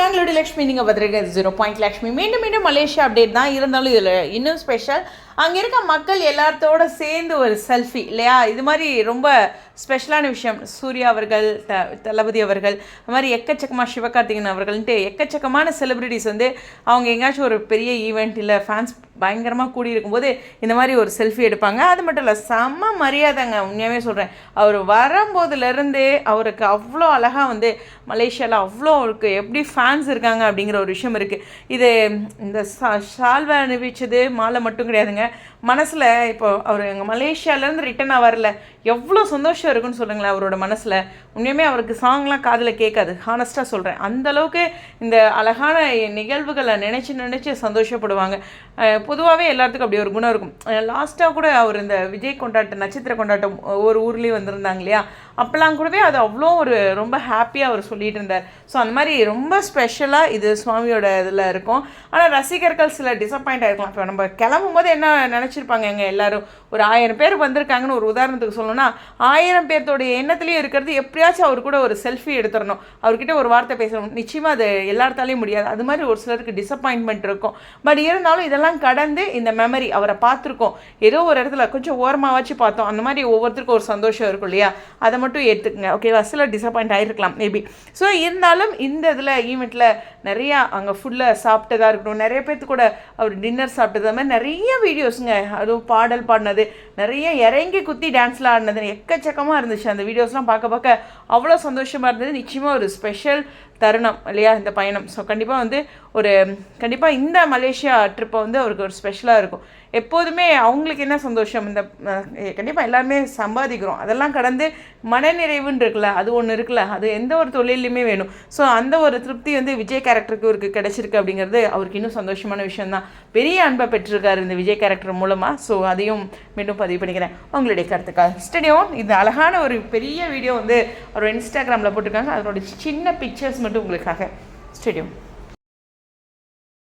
நாங்களுடைய லக்ஷ்மி நீங்கள் பார்த்துருக்க zero point Lakshmi. மீண்டும் மீண்டும் மலேசியா அப்டேட் தான். இருந்தாலும் இதில் இன்னும் ஸ்பெஷல் அங்கே இருக்க மக்கள் எல்லாத்தோட சேர்ந்து ஒரு செல்ஃபி இல்லையா? இது மாதிரி ரொம்ப ஸ்பெஷலான விஷயம். சூர்யா அவர்கள் த தளபதி அவர்கள் அது மாதிரி எக்கச்சக்கமாக சிவகார்த்திகேயன் அவர்கள்ன்ட்டு எக்கச்சக்கமான செலிப்ரிட்டிஸ் வந்து அவங்க எங்கேயாச்சும் ஒரு பெரிய ஈவெண்ட் இல்லை ஃபேன்ஸ் பயங்கரமாக கூடி இருக்கும்போது இந்த மாதிரி ஒரு செல்ஃபி எடுப்பாங்க. அது மட்டும் இல்லை செம்ம மரியாதைங்க. உண்மையாகவே சொல்கிறேன் அவர் வரும்போதுலேருந்தே அவருக்கு அவ்வளோ அழகாக வந்து மலேசியாவில் அவ்வளோ அவருக்கு எப்படி ஃபேன்ஸ் இருக்காங்க அப்படிங்கிற ஒரு விஷயம் இருக்குது இது இந்த சா ஷால்வை அணிவிச்சது மாலை மட்டும் கிடையாதுங்க. மனசில் இப்போ அவர் எங்கள் மலேசியாவிலேருந்து ரிட்டர்னாக வரல எவ்வளோ சந்தோஷம் இருக்குன்னு சொல்லுங்களேன் அவரோட மனசில். உண்மையுமே அவருக்கு சாங்லாம் காதில் கேட்காது. ஹானஸ்ட்டாக சொல்கிறேன் அந்தளவுக்கு இந்த அழகான நிகழ்வுகளை நினச்சி நினச்சி சந்தோஷப்படுவாங்க. பொதுவாகவே எல்லாத்துக்கும் அப்படி ஒரு குணம் இருக்கும். லாஸ்ட்டாக கூட அவர் இந்த விஜய் கொண்டாட்டம் நட்சத்திர கொண்டாட்டம் ஒவ்வொரு ஊர்லேயும் வந்திருந்தாங்க இல்லையா? அப்போல்லாம் கூடவே அது அவ்வளோ ஒரு ரொம்ப ஹாப்பியாக அவர் சொல்லிட்டு இருந்தார். ஸோ அந்த மாதிரி ரொம்ப ஸ்பெஷலாக இது சுவாமியோட இதில் இருக்கும். ஆனால் ரசிகர்கள் சில டிசப்பாயிண்ட் ஆகிருக்கலாம் இப்போ நம்ம கிளம்பும் போது என்ன நினச்சிருப்பாங்க எங்கள் எல்லாரும்? ஒரு ஆயிரம் பேர் வந்திருக்காங்கன்னு ஒரு உதாரணத்துக்கு சொல்லணும்னா ஆயிரம் பேர்த்தோடைய எண்ணத்துலேயும் இருக்கிறது எப்படியாச்சும் அவர் கூட ஒரு செல்ஃபி எடுத்துடணும். அவர்கிட்ட ஒரு வார்த்தை பேசணும். நிச்சயமாக அது எல்லாத்தாலையும் முடியாது. அது மாதிரி ஒரு சிலருக்கு டிசப்பாயின்மெண்ட் இருக்கும். பட் இருந்தாலும் இதெல்லாம் கடந்து இந்த மெமரி அவரை பார்த்துருக்கோம். ஏதோ ஒரு இடத்துல கொஞ்சம் ஓரமாக வச்சு பார்த்தோம். அந்த மாதிரி ஒவ்வொருத்தருக்கும் ஒரு சந்தோஷம் இருக்கும் இல்லையா? அதை மட்டும் ஏற்றுக்குங்க ஓகேவா சில டிசப்பாயிண்ட் ஆகிருக்கலாம் மேபி ஸோ இருந்தாலும் இந்த இதில் ஈவெண்ட்டில் நிறையா அங்கே ஃபுல்லாக சாப்பிட்டதாக இருக்கட்டும் நிறைய பேர்த்து கூட அவர் டின்னர் சாப்பிட்டது அது மாதிரி நிறைய வீடியோஸுங்க அதுவும் பாடல் பாடினது நிறைய இறங்கி குத்தி டான்ஸ்லாம் ஆடினது எக்கச்சக்கமாக இருந்துச்சு. அந்த வீடியோஸ்லாம் பார்க்க பார்க்க அவ்வளோ சந்தோஷமாக இருந்தது. நிச்சயமாக ஒரு ஸ்பெஷல் தருணம் இல்லையா? இந்த பயணம். ஸோ கண்டிப்பாக வந்து ஒரு கண்டிப்பாக இந்த மலேசியா ட்ரிப்பை வந்து அவருக்கு ஒரு ஸ்பெஷலாக இருக்கும். எப்போதுமே அவங்களுக்கு என்ன சந்தோஷம்? இந்த கண்டிப்பாக எல்லாருமே சம்பாதிக்கிறோம். அதெல்லாம் கடந்து மனநிறைவுன்னு இருக்குல்ல அது ஒன்று இருக்குல்ல அது எந்த ஒரு தொழிலையுமே வேணும். ஸோ அந்த ஒரு திருப்தி வந்து விஜய் கேரக்டருக்கு இவருக்கு கிடச்சிருக்கு அப்படிங்கிறது அவருக்கு இன்னும் சந்தோஷமான விஷயம்தான். பெரிய அன்பை பெற்றிருக்காரு இந்த விஜய் கேரக்டர் மூலமாக ஸோ அதையும் மீண்டும் பதிவு பண்ணிக்கிறேன். உங்களுடைய கருத்துக்காக ஸ்டடியும் இந்த அழகான ஒரு பெரிய வீடியோ வந்து அவர் இன்ஸ்டாகிராமில் போட்டிருக்காங்க. அதனோட சின்ன பிக்சர்ஸ் மட்டும் உங்களுக்காக. ஸ்டேடியம்